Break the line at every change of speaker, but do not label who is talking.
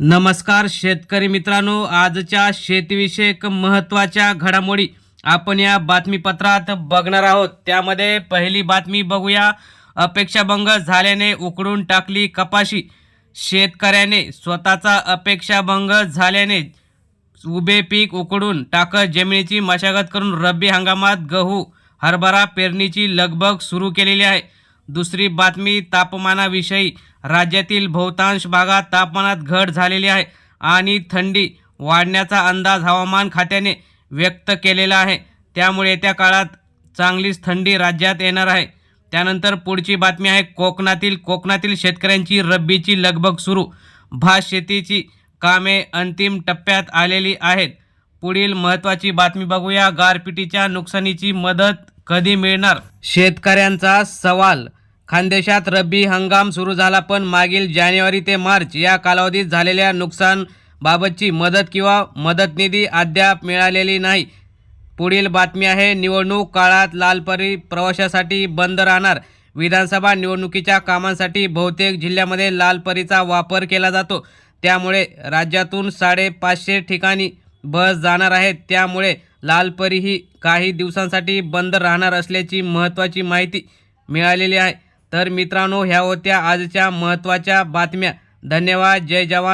नमस्कार शेतकरी मित्रांनो आजच्या शेतीविषयक महत्त्वाच्या घडामोडी आपण या बातमीपत्रात बघणार आहोत. त्यामध्ये पहिली बातमी बघूया. अपेक्षाभंग झाल्याने उकडून टाकली कपाशी. शेतकऱ्याने स्वतःचा अपेक्षाभंग झाल्याने उभे पीक उकडून टाकत जमिनीची मशागत करून रब्बी हंगामात गहू हरभरा पेरणीची लगबग सुरू केलेली आहे. दुसरी बातमी तापमानाविषयी. राज्यातील बहुतांश भागात तापमानात घट झालेली आहे आणि थंडी वाढण्याचा अंदाज हवामान खात्याने व्यक्त केलेला आहे. त्यामुळे येत्या काळात चांगलीच थंडी राज्यात येणार आहे. त्यानंतर पुढची बातमी आहे कोकणातील कोकणातील शेतकऱ्यांची रब्बीची लगबग सुरू. भात शेतीची कामे अंतिम टप्प्यात आलेली आहेत. पुढील महत्त्वाची बातमी बघूया. गारपिटीच्या नुकसानीची मदत कधी मिळणार? शेतकऱ्यांचा सवाल. खानदेशात रब्बी हंगाम सुरू झाला पण मागील जानेवारी ते मार्च या कालावधीत झालेल्या नुकसान बाबतची मदत किंवा मदत निधी अद्याप मिळालेली नाही. पुढील बातमी आहे निवडणूक काळात लालपरी प्रवाशासाठी बंद राहणार. विधानसभा निवडणुकीच्या कामांसाठी बहुतेक जिल्ह्यामध्ये लालपरीचा वापर केला जातो. त्यामुळे राज्यातून साडेपाचशे ठिकाणी बस जाणार आहेत त्यामुळे लालपरी ही काही दिवसांसाठी बंद राहणार असल्याची महत्त्वाची माहिती मिळालेली आहे. तर मित्रांनो ह्या होत्या आजच्या महत्त्वाच्या बातम्या. धन्यवाद. जय जवान.